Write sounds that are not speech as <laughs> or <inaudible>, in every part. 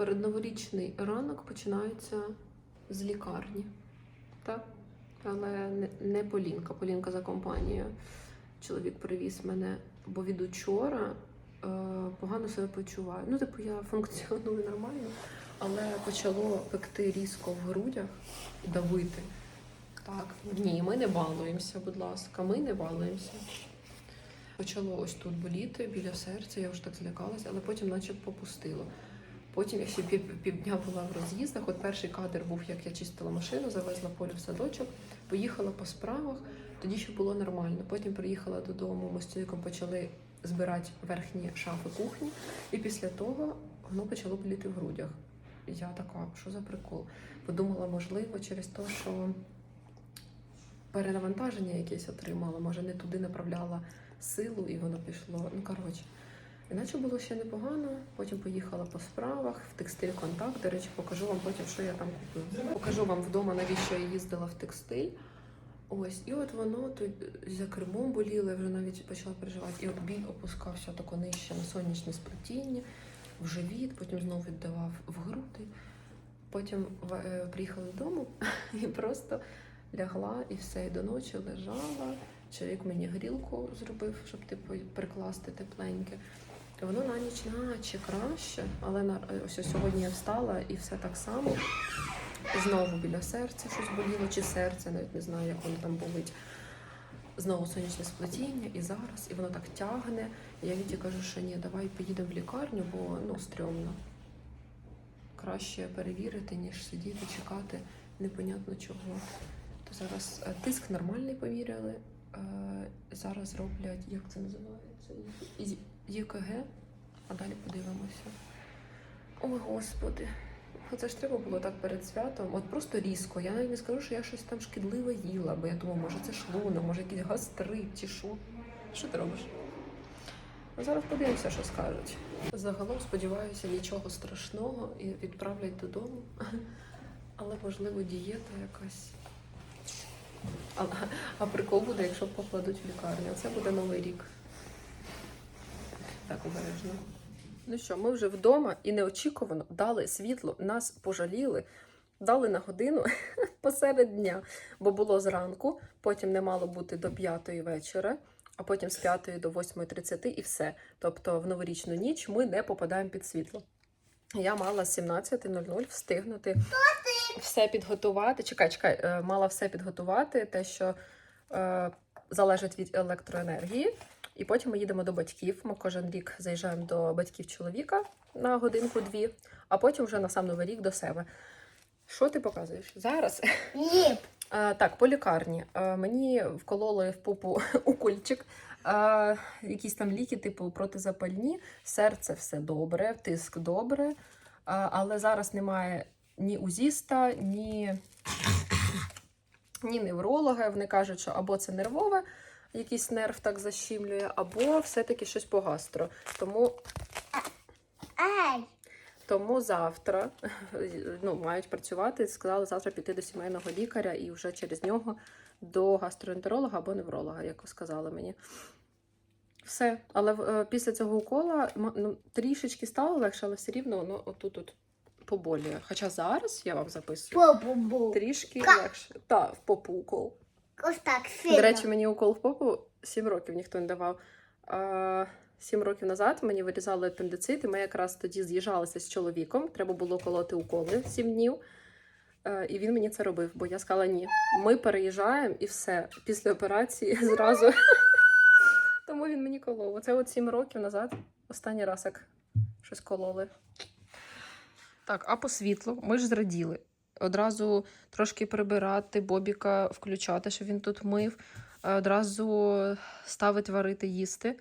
передноворічний ранок починається з лікарні. Так? Але не, Полінка. Полінка за компанією. Чоловік привіз мене, бо від учора е, погано себе почуваю. Ну, типу, я функціоную нормально, але почало пекти різко в грудях і давити. Так, ні, ми не балуємося, будь ласка, ми не балуємося. Почало ось тут боліти біля серця, я вже так злякалася, але потім наче попустило. Потім я ще пів, півдня була в роз'їздах. От перший кадр був, як я чистила машину, завезла полю в садочок, поїхала по справах, тоді ще було нормально. Потім приїхала додому, ми з чоловіком почали збирати верхні шафи кухні, і після того воно почало боліти в грудях. Я така, що за прикол? Подумала, можливо, через те, що перенавантаження якесь отримала, може не туди направляла силу, і воно пішло. Ну коротше. Іначе було ще непогано. Потім поїхала по справах в текстиль контакт. До речі, покажу вам потім, що я там купила. Покажу вам вдома, навіщо я їздила в текстиль. Ось, і от воно тут за кермом боліло, я вже навіть почала переживати. І от біль опускався тако нижче на сонячне сплетіння, в живіт, потім знову віддавав в груди. Потім е, приїхала додому <laughs> і просто лягла і все, і до ночі лежала. Чоловік мені грілку зробив, щоб типу прикласти тепленьке. Воно на ніч наче краще, але на ось сьогодні я встала і все так само. Знову біля серця щось боліло, чи серце, навіть не знаю, як воно там болить. Знову сонячне сплетіння, і зараз, і воно так тягне. Я Віті кажу, що ні, давай поїдемо в лікарню, бо ну стрьомно. Краще перевірити, ніж сидіти, чекати непонятно чого. То зараз е, тиск нормальний поміряли. Е, Зараз роблять, як це називається? ЄКГ, а далі подивимося. Ой, господи. Оце ж треба було так перед святом. От просто різко. Я навіть не скажу, що я щось там шкідливе їла, бо я думаю, може це шлунок, може якийсь гастрит чи що. Що ти робиш? Ну, Зараз подивимося, що скажуть. Загалом сподіваюся, нічого страшного і відправлять додому. Але можливо дієта якась. А, а прикол буде, якщо покладуть в лікарню. Це буде новий рік. Так, обережно. Ну що, ми вже вдома і неочікувано дали світло, нас пожаліли, дали на годину <laughs> посеред дня, бо було зранку, потім не мало бути до 5 вечора, а потім з 5 до 8.30 і все. Тобто в новорічну ніч ми не попадаємо під світло. Я мала з 17.00 встигнути все підготувати. Чекай, чекай, е, мала все підготувати, те, що е, залежить від електроенергії. І потім ми їдемо до батьків. Ми кожен рік заїжджаємо до батьків чоловіка на годинку-дві, а потім вже на сам новий рік до себе. Що ти показуєш? Зараз Ні. <laughs> Е, так, по лікарні. Е, мені вкололи в попу <laughs> укольчик. Е, якісь там ліки, типу протизапальні. Серце все добре, тиск добре. Е, але зараз немає ні узіста, ні, ні невролога. Вони кажуть, що або це нервове, якийсь нерв так защімлює, або все-таки щось по гастро. Тому тому завтра ну, мають працювати. Сказали завтра піти до сімейного лікаря і вже через нього до гастроентеролога або невролога, як сказали мені. Все. Але е, після цього укола ну, трішечки стало легше, але все рівно воно отут от поболює. Хоча зараз я вам записую трішки легше. Та, в попу укол. Ось так сильно. До речі, мені укол в попу 7 років ніхто не давав. А, 7 років назад мені вирізали апендицит, і ми якраз тоді з'їжджалися з чоловіком. Треба було колоти уколи 7 днів. Е, І він мені це робив, бо я сказала ні. Ми переїжджаємо і все. Після операції зразу. <laughs> Тому він мені колов. Оце от 7 років назад останній раз як щось кололи. Так, а по світлу ми ж зраділи. Одразу трошки прибирати, Бобіка включати, щоб він тут мив, е, одразу ставити варити, їсти.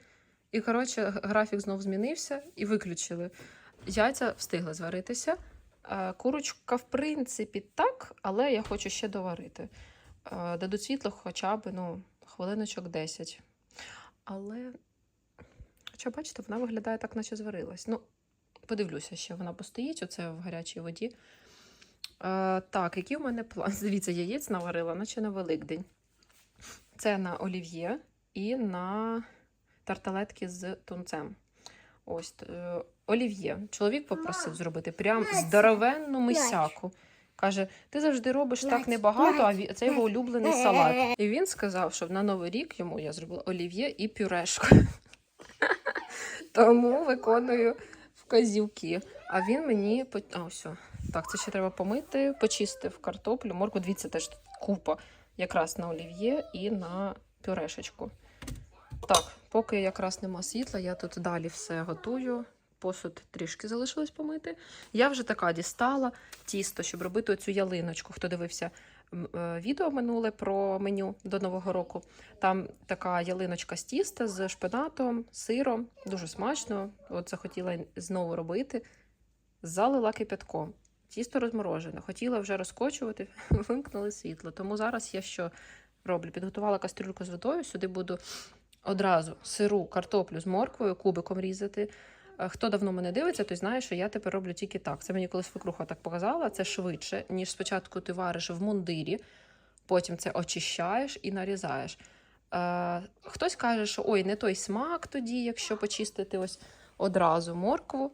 І, коротше, графік знов змінився і виключили. Яйця встигли зваритися. Е, Курочка, в принципі, так, але я хочу ще доварити. Е, Дадуть світло хоча б ну, хвилиночок 10. Але Хоча, бачите, вона виглядає так, наче зварилась. Ну, подивлюся, ще вона постоїть оце в гарячій воді. Е, так, який у мене план? <laughs> Дивіться, яєць наварила, наче на Великдень. Це на олів'є і на тарталетки з тунцем. Ось е, олів'є. Чоловік попросив зробити прям здоровенну мисяку. Каже: ти завжди робиш так небагато, а це його улюблений салат. І він сказав, що на Новий рік йому я зробила олів'є і пюрешку. <laughs> Тому виконую вказівки. А він мені а, все. Так, це ще треба помити, почистив картоплю, морку. Дивіться, теж купа якраз на олів'є і на пюрешечку. Так, поки якраз нема світла, я тут далі все готую. Посуд трішки залишилось помити. Я вже така дістала тісто, щоб робити оцю ялиночку. Хто дивився е, відео минуле про меню до Нового року. Там така ялиночка з тіста з шпинатом, сиром. Дуже смачно. От захотіла знову робити. Залила кипятком. Тісто розморожене. Хотіла вже розкочувати, <laughs> вимкнули світло. Тому зараз я що роблю? Підготувала кастрюльку з водою. Сюди буду одразу сиру картоплю з морквою, кубиком різати. Е, Хто давно мене дивиться, той знає, що я тепер роблю тільки так. Це мені колись свекруха так показала. Це швидше, ніж спочатку ти вариш в мундирі, потім це очищаєш і нарізаєш. Е, хтось каже, що ой, не той смак тоді, якщо почистити ось одразу моркву,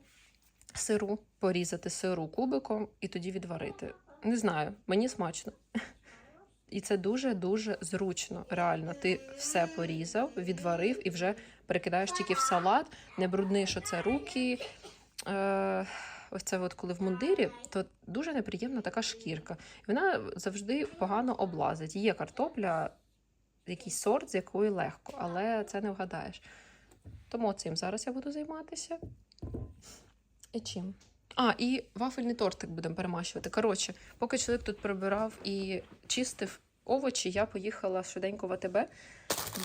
сиру, порізати сиру кубиком і тоді відварити. Не знаю, мені смачно. І це дуже-дуже зручно. Реально, ти все порізав, відварив і вже перекидаєш тільки в салат, не брудниш оце руки. Е, ось це от коли в мундирі, то дуже неприємна така шкірка. Вона завжди погано облазить. Є картопля, якийсь сорт, з якої легко, але це не вгадаєш. Тому цим зараз я буду займатися. І чим? А, і вафельний тортик будемо перемащувати. Коротше, поки чоловік тут прибирав і чистив овочі, я поїхала швиденько в АТБ,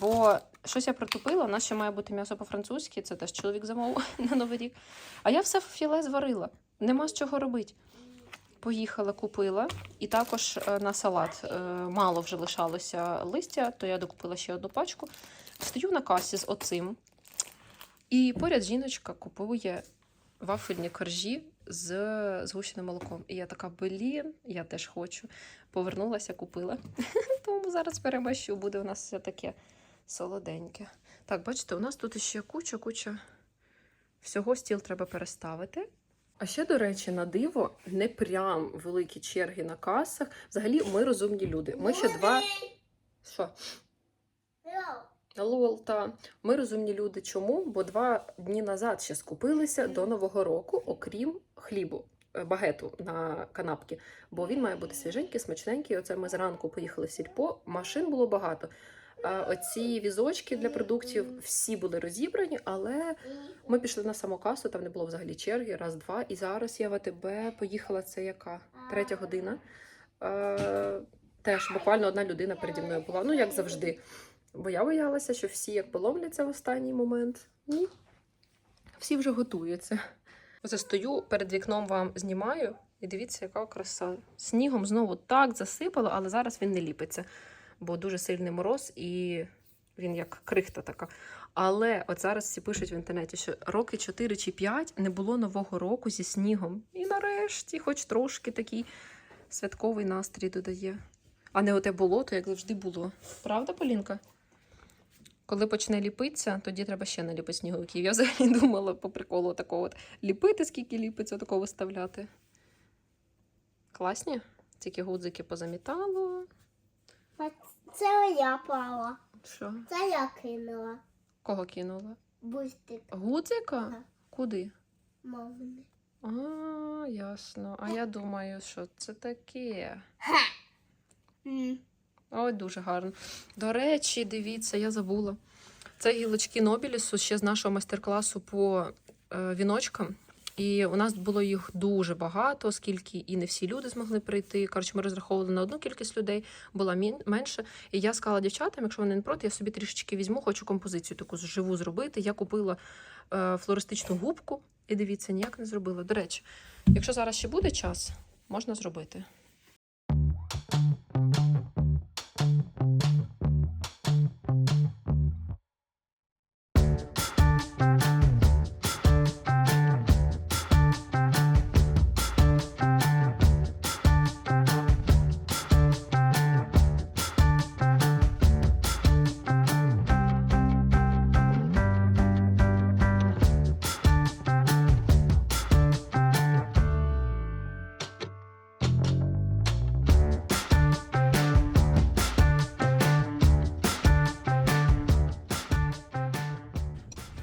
бо щось я протупила. У нас ще має бути м'ясо по-французьки, це теж чоловік замовив <laughs> на Новий рік. А я все в філе зварила. Нема з чого робити. Поїхала, купила, і також е, на салат е, мало вже лишалося листя, то я докупила ще одну пачку. Стою на касі з оцим. І поряд жіночка купує вафельні коржі з згущеним молоком. І я така, блін, я теж хочу. Повернулася, купила. <laughs> Тому зараз перемащу, буде у нас все таке солоденьке. Так, бачите, у нас тут ще куча-куча всього стіл треба переставити. А ще, до речі, на диво, не прям великі черги на касах. Взагалі, ми розумні люди. Ми ще два. Що? Лол, та ми розумні люди. Чому? Бо два дні назад ще скупилися до Нового року, окрім хлібу, е, багету на канапки. Бо він має бути свіженький, смачненький. Оце ми зранку поїхали в сільпо. Машин було багато. Оці візочки для продуктів всі були розібрані, але ми пішли на самокасу, там не було взагалі черги, раз, два. І зараз я в АТБ поїхала. Це яка? Третя година. Е, теж буквально одна людина переді мною була. Ну, як завжди. Бо я боялася, що всі як поломляться в останній момент. Ні. Всі вже готуються. Оце стою перед вікном вам знімаю, і дивіться, яка краса. Снігом знову так засипало, але зараз він не ліпиться, бо дуже сильний мороз і він як крихта така. Але от зараз всі пишуть в інтернеті, що роки 4 чи 5 не було нового року зі снігом. І нарешті, хоч трошки такий святковий настрій додає. А не оте болото, як завжди було. Правда, Полінка? Коли почне ліпитися, тоді треба ще наліпити сніговиків. Я взагалі <laughs> думала по приколу такого от ліпити, скільки ліпиться, такого виставляти. Класні? Тільки гудзики позамітало. Це я пала. Що? Це я кинула. Кого кинула? Бустик Гудзика? Ага. Куди? мовний. А, ясно. А я думаю, що це таке. М. Ой, дуже гарно. До речі, дивіться, я забула. Це гілочки Нобілісу ще з нашого майстер-класу по е, віночкам. І у нас було їх дуже багато, оскільки і не всі люди змогли прийти. Коротше, ми розраховували на одну кількість людей, була менше. І я сказала дівчатам, якщо вони не проти, я собі трішечки візьму, хочу композицію таку живу зробити. Я купила е, флористичну губку, і дивіться, ніяк не зробила. До речі, якщо зараз ще буде час, можна зробити.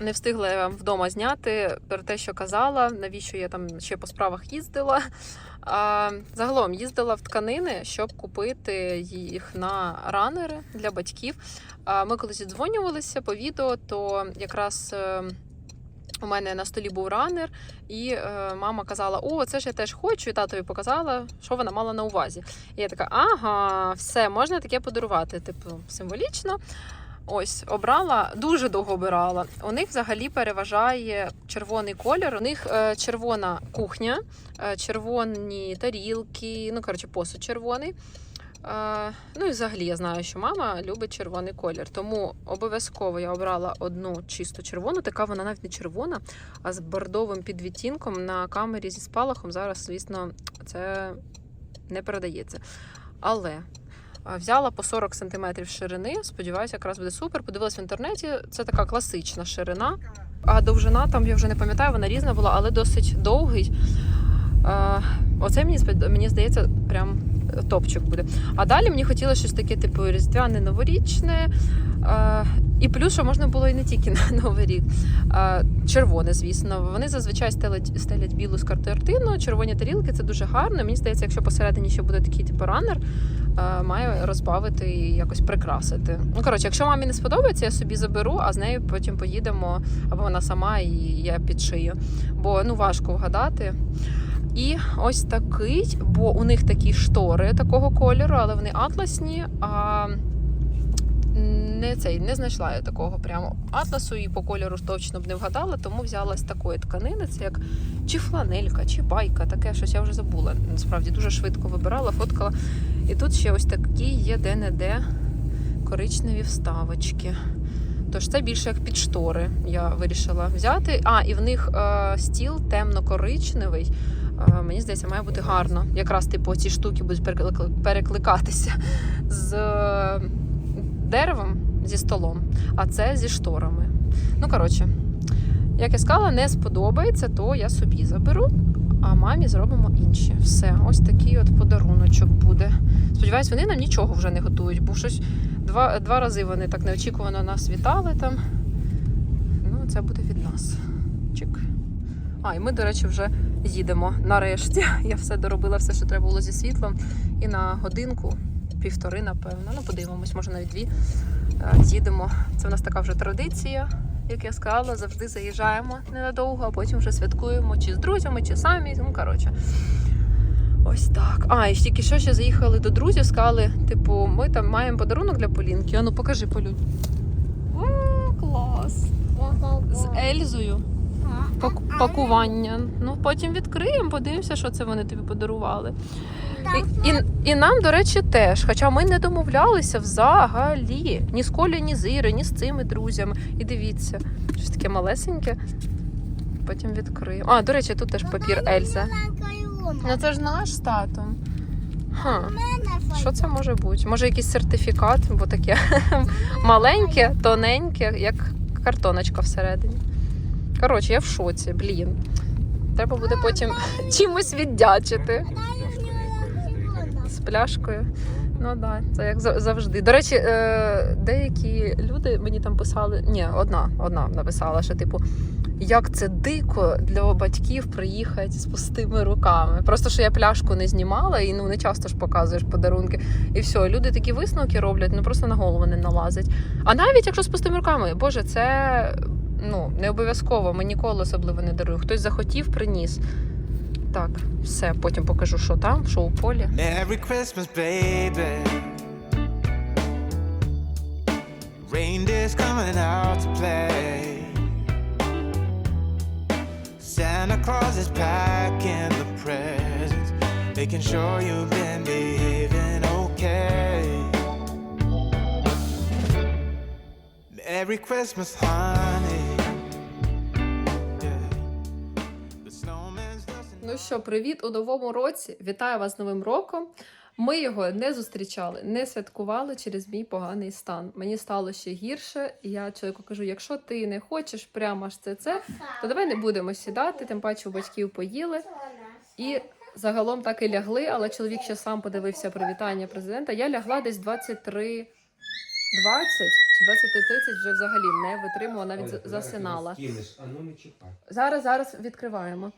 Не встигла вдома зняти про те, що казала, навіщо я там ще по справах їздила. А, загалом їздила в тканини, щоб купити їх на ранери для батьків. А, ми коли зідзвонювалися по відео, то якраз. е, У мене на столі був ранер, і е, мама казала: О, це ж я теж хочу, і татові показала, що вона мала на увазі. І я така, ага, все, можна таке подарувати. Типу, символічно. Ось обрала, дуже довго обирала. У них взагалі переважає червоний колір. У них е, червона кухня, е, червоні тарілки, ну коротше, посуд червоний. Е, ну і взагалі я знаю, що мама любить червоний колір. Тому обов'язково я обрала одну чисту червону. Така вона навіть не червона, а з бордовим підвідтінком на камері зі спалахом. Зараз, звісно, це не передається. Але Взяла по 40 см ширини. Сподіваюся, якраз буде супер. Подивилась в інтернеті. Це така класична ширина. А довжина там я вже не пам'ятаю, вона різна була, але досить довгий. Оце мені мені здається, прям топчик буде. А далі мені хотілося щось таке, типу, різдвяне новорічне. І плюс, що можна було і не тільки <laughs> на Новий рік. Червоне, звісно. Вони зазвичай стелять, стелять білу скатертину, червоні тарілки це дуже гарно. Мені здається, якщо посередині ще буде такий типу ранер, має розбавити і якось прикрасити. Ну, коротше, якщо мамі не сподобається, я собі заберу, а з нею потім поїдемо, або вона сама, і я підшию. Бо ну важко вгадати. І ось такий, бо у них такі штори такого кольору, але вони атласні. А не цей не знайшла я такого прямо атласу і по кольору точно б не вгадала, тому взяла з такої тканини. Це як чи фланелька, чи байка, таке щось я вже забула. Насправді дуже швидко вибирала, фоткала. І тут ще ось такі є де-не-де коричневі вставочки. Тож це більше як під штори я вирішила взяти. А, і в них е, стіл темно-коричневий. Е, мені здається, має бути гарно. Якраз типу ці штуки будуть перекликатися з деревом зі столом, а це зі шторами. Ну, коротше, як я сказала, не сподобається, то я собі заберу, а мамі зробимо інші. Все, ось такий от подаруночок буде. Сподіваюсь, вони нам нічого вже не готують, бо щось два, два рази вони так неочікувано нас вітали там. Ну, це буде від нас. Чик. А, і ми, до речі, вже їдемо нарешті. <laughs> Я все доробила, все, що треба було зі світлом. І на годинку, півтори, напевно. Ну, подивимось, може навіть дві. е, Їдемо. Це в нас така вже традиція. Як я сказала, завжди заїжджаємо ненадовго, а потім вже святкуємо чи з друзями, чи самі. Ну, коротше. Ось так. А, і тільки що ще заїхали до друзів, сказали, типу, ми там маємо подарунок для Полінки. А ну покажи Полю. О, клас! З Ельзою. Пак- пакування. Ну, потім відкриємо, подивимося, що це вони тобі подарували. І, і, і нам, до речі, теж. Хоча ми не домовлялися взагалі ні з Колі, ні з Іри, ні з цими друзями. І дивіться, щось таке малесеньке. Потім відкриємо. А, до речі, тут теж папір Ельза. Ну це ж наш з татом. Ха. Що це може бути? Може якийсь сертифікат, бо таке <laughs> маленьке, тоненьке, як картоночка всередині. Коротше, я в шоці, блін. Треба буде потім <laughs> чимось віддячити пляшкою. Ну так, да, це як завжди. До речі, е, деякі люди мені там писали. Ні, одна, одна написала, що типу, як це дико для батьків приїхати з пустими руками. Просто що я пляшку не знімала і ну не часто ж показуєш подарунки. І все, люди такі висновки роблять, ну просто на голову не налазить. А навіть якщо з пустими руками, боже, це ну не обов'язково. Ми ніколи особливо не даруємо. Хтось захотів, приніс. Так, все, потім покажу, що там, що у полі. Merry Christmas, baby. Reindeer's coming out to play. Santa Claus is packing the presents, making sure you've been behaving okay. Merry Christmas, honey. Ну що, привіт у новому році. Вітаю вас з Новим роком. Ми його не зустрічали, не святкували через мій поганий стан. Мені стало ще гірше, і я чоловіку кажу: якщо ти не хочеш прямо аж це це, то давай не будемо сідати, тим паче у батьків поїли. І загалом так і лягли, але чоловік ще сам подивився привітання президента. Я лягла десь 23 20 чи 20.30 вже взагалі не витримувала, навіть засинала. ну. Зараз, зараз відкриваємо.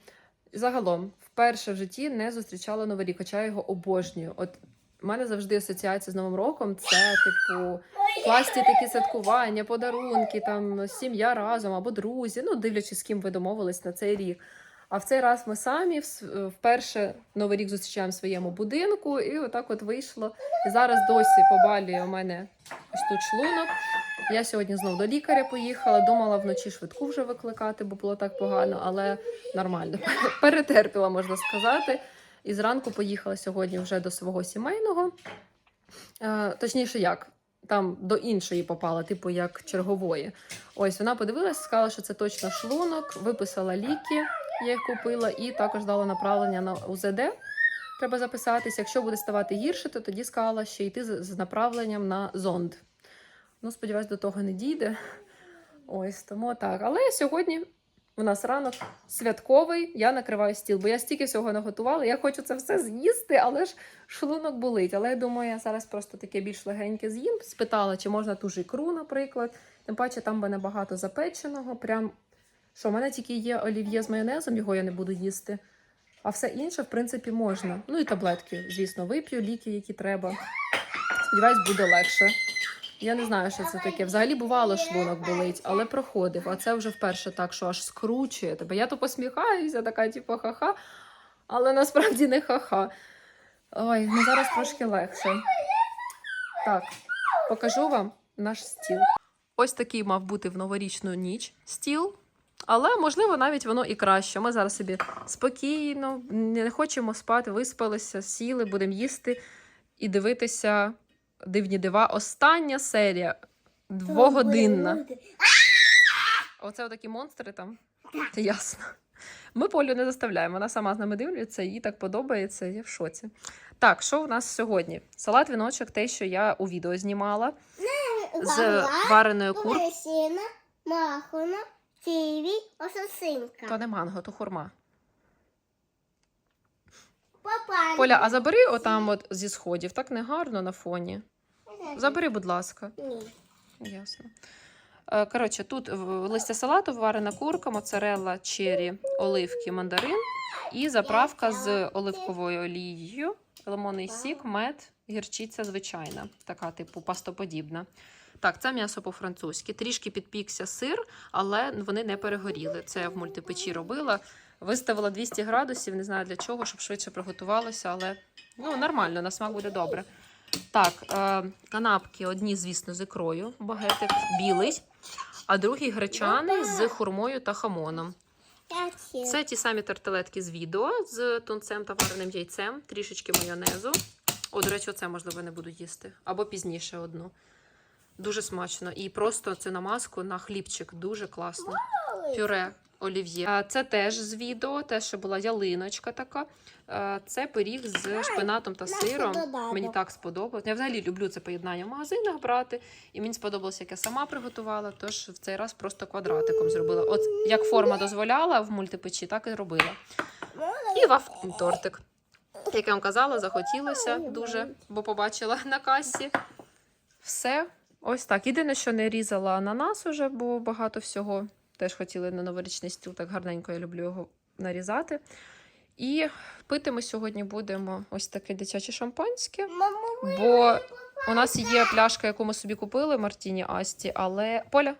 Загалом, вперше в житті не зустрічала Новий рік, хоча я його обожнюю. От у мене завжди асоціація з Новим роком це, типу, класні такі святкування, подарунки, там сім'я разом або друзі, ну дивлячись, з ким ви домовились на цей рік. А в цей раз ми самі вперше Новий рік зустрічаємо в своєму будинку, і отак от вийшло. Зараз досі побалює у мене ось тут шлунок. Я сьогодні знов до лікаря поїхала. Думала вночі швидку вже викликати, бо було так погано, але нормально. <laughs> Перетерпіла, можна сказати. І зранку поїхала сьогодні вже до свого сімейного. Е, точніше, як? Там до іншої попала, типу як чергової. Ось вона подивилася, сказала, що це точно шлунок, виписала ліки, я їх купила, і також дала направлення на УЗД. Треба записатися. Якщо буде ставати гірше, то тоді сказала ще йти з направленням на зонд. Ну, сподіваюсь, до того не дійде. Ось тому так. Але сьогодні у нас ранок святковий, я накриваю стіл, бо я стільки всього наготувала. Я хочу це все з'їсти, але ж шлунок болить. Але я думаю, я зараз просто таке більш легеньке з'їм. Спитала, чи можна ту ж ікру, наприклад. Тим паче, там в мене багато запеченого. Прям що, в мене тільки є олів'є з майонезом, його я не буду їсти. А все інше, в принципі, можна. Ну і таблетки, звісно, вип'ю, ліки, які треба. Сподіваюсь, буде легше. Я не знаю, що це таке. Взагалі бувало, шлунок болить, але проходив. А це вже вперше так, що аж скручує тебе. Я то посміхаюся, така, типу, ха-ха, але насправді не ха-ха. Ой, ну зараз трошки легше. Так, покажу вам наш стіл. Ось такий мав бути в новорічну ніч стіл. Але можливо навіть воно і краще. Ми зараз собі спокійно, не хочемо спати, виспалися, сіли, будемо їсти і дивитися дивні дива. Остання серія двогодинна. Оце отакі монстри там. Це ясно. Ми Полю не заставляємо. Вона сама з нами дивляться, їй так подобається, я в шоці. Так, що в нас сьогодні? Салат віночок, те, що я у відео знімала з вареною кур. Лисина, махона, ківі, ососинка. То не манго, то хурма. Поля, а забери отам от зі сходів, так не гарно на фоні. Забери, будь ласка. Ні. Ясно. Е, Коротше, тут листя салату, варена курка, моцарелла, чері, оливки, мандарин і заправка з оливковою олією, лимонний сік, мед, гірчиця звичайна, така типу пастоподібна. Так, це м'ясо по-французьки. Трішки підпікся сир, але вони не перегоріли. Це я в мультипечі робила. Виставила 200 градусів, не знаю для чого, щоб швидше приготувалося, але ну, нормально, на смак буде добре. Так, е, канапки одні, звісно, з ікрою, багетик білий, а другий гречаний з хурмою та хамоном. Це ті самі тарталетки з відео з тунцем та вареним яйцем, трішечки майонезу. О, до речі, оце, можливо, не буду їсти. Або пізніше одну. Дуже смачно. І просто це намазку на хлібчик. Дуже класно. Пюре олів'є. Це теж з відео, те, що була ялиночка така. Це пиріг з шпинатом та сиром. Мені так сподобалось. Я взагалі люблю це поєднання в магазинах брати. І мені сподобалося, як я сама приготувала. Тож в цей раз просто квадратиком зробила. От як форма дозволяла в мультипечі, так і робила. І вафельний тортик. Як я вам казала, захотілося дуже, бо побачила на касі. Все. Ось так. Єдине, що не різала ананас уже, бо багато всього. Теж хотіли на новорічний стіл, так гарненько я люблю його нарізати. І пити ми сьогодні будемо ось таке дитяче шампанське. Бо у нас є пляшка, яку ми собі купили Мартіні Асті, але Поля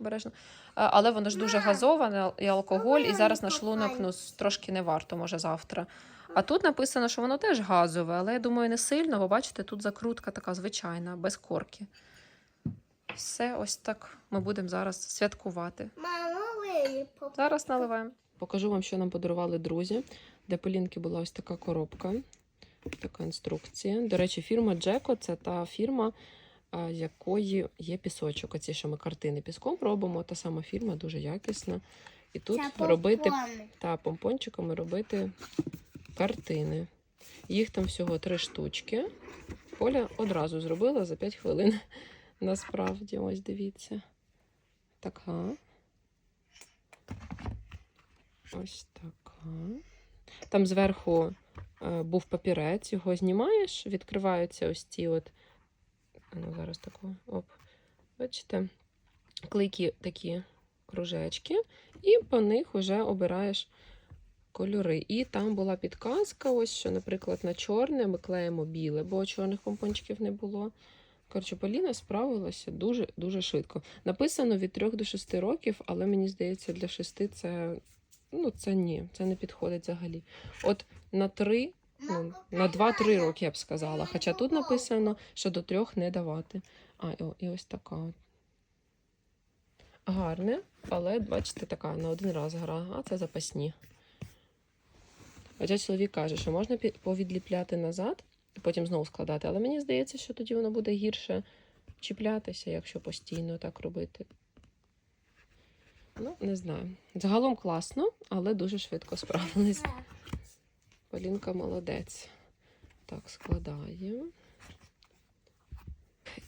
обережно. Але воно ж дуже газоване і алкоголь, і зараз на шлунок ну, трошки не варто, може завтра. А тут написано, що воно теж газове, але я думаю, не сильно, бо бачите, тут закрутка така звичайна, без корки. Все ось так ми будемо зараз святкувати. Зараз наливаємо. Покажу вам, що нам подарували друзі. Для Полінки була ось така коробка, така інструкція. До речі, фірма Джеко це та фірма, якої є пісочок. Оці, що ми картини піском робимо. Та сама фірма дуже якісна. І тут Це робити попкорн. та помпончиками робити картини. Їх там всього три штучки. Поля одразу зробила за 5 хвилин. Насправді, ось дивіться. Така. Ось така. Там зверху е, був папірець, його знімаєш, відкриваються ось ці от. Ну, зараз таку. Оп. Бачите? Клейкі такі кружечки, і по них вже обираєш кольори. І там була підказка, ось що, наприклад, на чорне ми клеїмо біле, бо чорних помпончиків не було. Коротше, Поліна справилася дуже дуже швидко. Написано від 3 до 6 років, але мені здається, для 6 це ну це ні, це не підходить взагалі. От на 3, ну, на 2-3 роки я б сказала. Хоча тут написано, що до 3 не давати. А, і ось така. Гарне, але бачите, така на один раз гра, а це запасні. Хоча чоловік каже, що можна повідліпляти назад і потім знову складати, але мені здається, що тоді воно буде гірше чіплятися, якщо постійно так робити. Ну, не знаю. Загалом класно, але дуже швидко справились. Полінка молодець. Так, складаємо.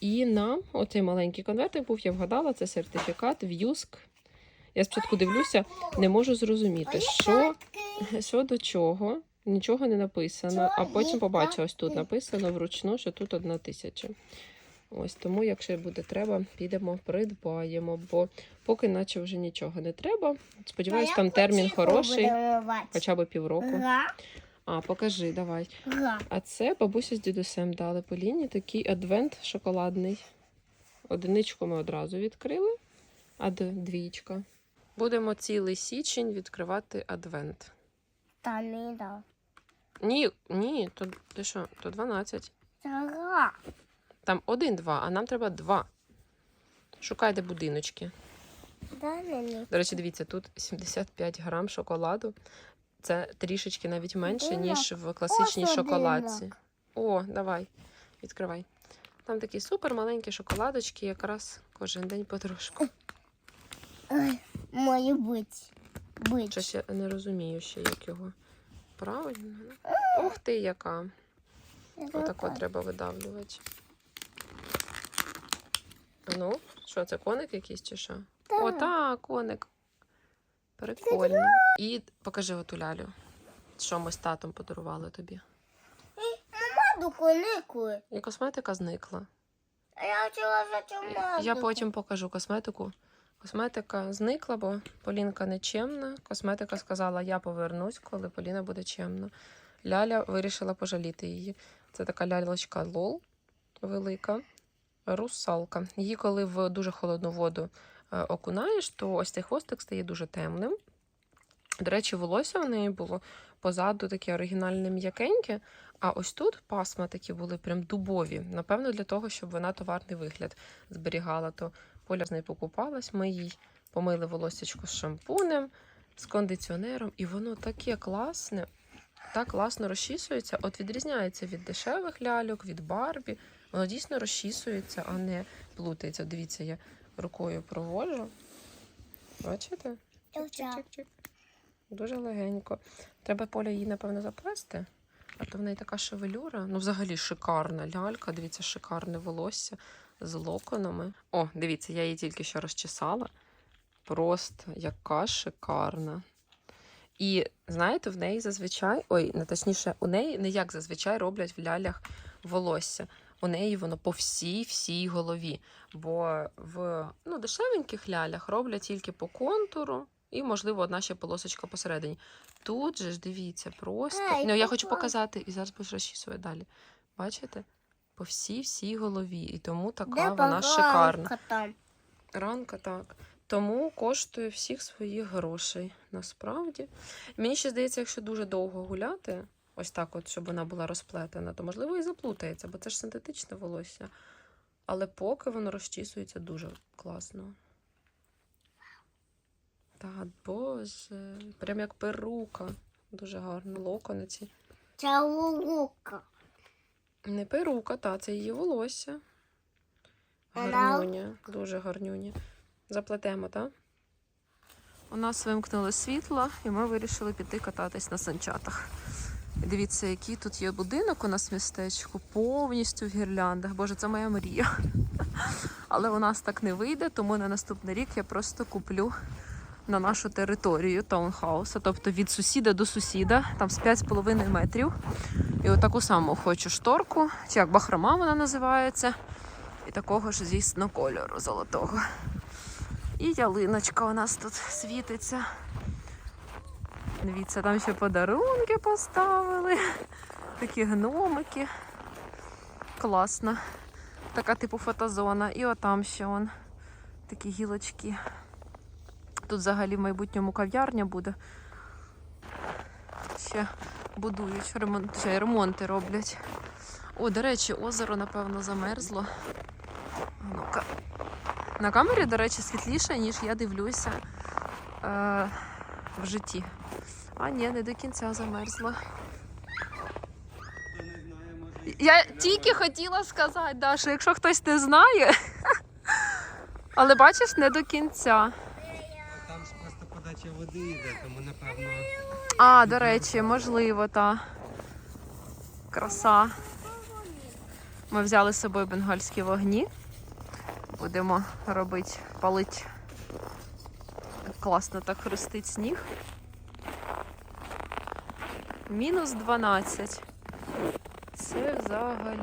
І нам оцей маленький конвертик був, я вгадала, це сертифікат в ЮСК. Я спочатку дивлюся, не можу зрозуміти, що, що до чого. Нічого не написано, а потім побачила, ось тут написано вручну, що тут одна тисяча. Ось тому, якщо буде треба, підемо, придбаємо, бо поки наче вже нічого не треба. Сподіваюсь, там термін хороший, хоча б півроку. А, покажи, давай. А це бабуся з дідусем дали Поліні такий адвент шоколадний. Одиничку ми одразу відкрили, а двічка. Будемо цілий січень відкривати адвент. Та не да. Ні, ні, то ти що, то 12. Це. Там один-два, а нам треба два. Шукайте будиночки. Да. До речі, дивіться, тут 75 грам шоколаду. Це трішечки навіть менше, Динок. ніж в класичній Ось шоколадці. динок. О, давай, відкривай. Там такі супер маленькі шоколадочки, якраз кожен день потрошку. Ой, Має бути. Бить. Щось я не розумію ще, як його правильно. Ух ти, яка. Отако треба видавлювати. Ну, що це, коник якийсь чи що? О, так, коник. Прикольно. І покажи оту лялю, що ми з татом подарували тобі. Мадуку. І косметика зникла. А я хотіла за. Я потім покажу косметику. Косметика зникла, бо Полінка нечемна. Косметика сказала, я повернусь, коли Поліна буде чемна. Ляля вирішила пожаліти її. Це така лялечка лол велика, русалка. Її, коли в дуже холодну воду е, окунаєш, то ось цей хвостик стає дуже темним. До речі, волосся в неї було позаду таке оригінальне м'якеньке, а ось тут пасма такі були прям дубові. Напевно, для того, щоб вона товарний вигляд зберігала. То Поля з нею покупалась, ми їй помили волоссячко з шампунем, з кондиціонером, і воно таке класне, так класно розчісується. От відрізняється від дешевих ляльок, від Барбі. Воно дійсно розчісується, а не плутається. Дивіться, я рукою проводжу. Бачите? Чик-чик-чик-чик. Дуже легенько. Треба поля її, напевно, заплести. А то в неї така шевелюра. Ну, взагалі шикарна лялька. Дивіться, шикарне волосся з локонами. О, дивіться, я її тільки що розчесала. Просто яка шикарна. І знаєте, в неї зазвичай, ой, не точніше, у неї не як зазвичай роблять в лялях волосся. У неї воно по всій всій голові. Бо в ну, дешевеньких лялях роблять тільки по контуру, і, можливо, одна ще полосочка посередині. Тут же ж дивіться, просто. Ну, я хочу показати, і зараз будеш розчісувати далі. Бачите? По всій всій голові. І тому така Де вона шикарна. там? Ранка так. Тому коштує всіх своїх грошей. Насправді. Мені ще здається, якщо дуже довго гуляти, ось так, от, щоб вона була розплетена, то можливо і заплутається, бо це ж синтетичне волосся. Але поки воно розчісується дуже класно. Та боже, прям як перука. Дуже гарно. Локониці. Це лука. Не перука, та це її волосся. Вона- Гарнюня, дуже гарнюня. Заплетемо, так? У нас вимкнули світло, і ми вирішили піти кататись на санчатах. Дивіться, який тут є будинок у нас в містечку, повністю в гірляндах. Боже, це моя мрія. Але у нас так не вийде, тому на наступний рік я просто куплю на нашу територію таунхауса, тобто від сусіда до сусіда, там з 5,5 метрів. І отаку саму хочу шторку, чи як бахрома вона називається. І такого ж, звісно, кольору золотого. І ялиночка у нас тут світиться. Дивіться, там ще подарунки поставили. Такі гномики. Класно. Така типу фотозона. І отам ще он такі гілочки. Тут взагалі в майбутньому кав'ярня буде. Ще будують, ремонт, ще ремонти роблять. О, до речі, озеро, напевно, замерзло. Ну-ка. На камері, до речі, світліше, ніж я дивлюся е- в житті. А ні, не до кінця замерзло. Я тільки хотіла сказати, да, що якщо хтось не знає, <laughs> але бачиш, не до кінця. Подача води йде, тому напевно. А, до речі, можливо, та краса. Ми взяли з собою бенгальські вогні. Будемо робити, палить. Класно так хрустить сніг. Мінус 12. Це взагалі.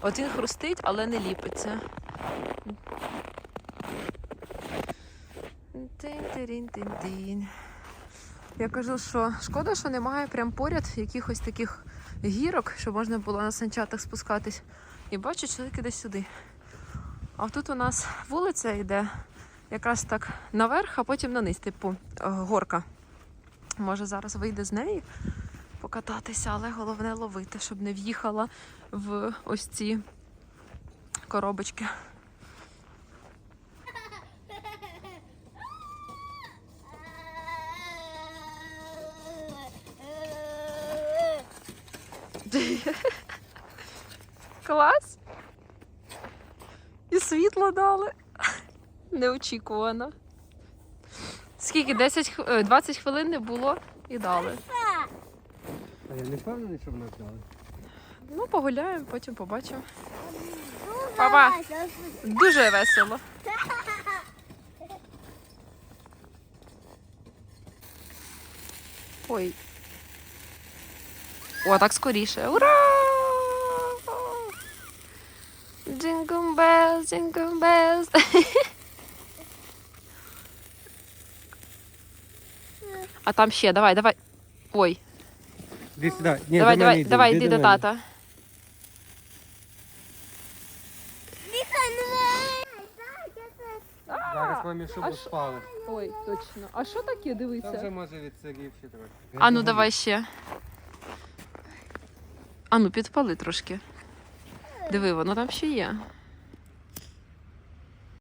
От він хрустить, але не ліпиться. Я кажу, що шкода, що немає прям поряд якихось таких гірок, щоб можна було на санчатах спускатись. І бачу, чоловік іде сюди. А тут у нас вулиця йде якраз так наверх, а потім на низ, типу е, горка. Може зараз вийде з неї покататися, але головне ловити, щоб не в'їхала в ось ці коробочки. <laughs> Клас. І світло дали. Неочікувано. Скільки? 10, е, 20 хвилин не було і дали. А я не впевнений, що в нас дали. Ну, погуляємо, потім побачимо. Папа. Дуже весело. <laughs> Ой. О, так скоріше. Ура! Jingle bells, jingle bells. А там ще, давай, давай. Ой, Іди сюди. Ні, давай, до мене давай, йди, давай, йди йди до мене. тата. Зараз мамі А шубу що? спали. Ой, точно. А що таке, Там вже дивися? може відсирівши трохи. А ну давай ще. А ну підпали трошки. Диви, воно там ще є.